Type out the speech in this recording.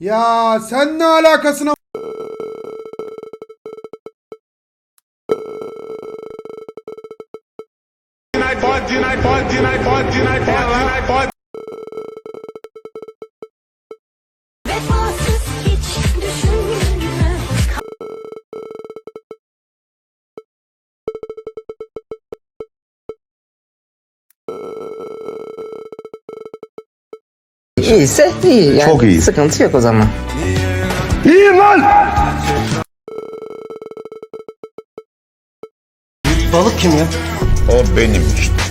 Ya sen ne alakasına Vefasız İyiyse iyi yani. Çok iyi. Sıkıntı yok o zaman. O benim işte.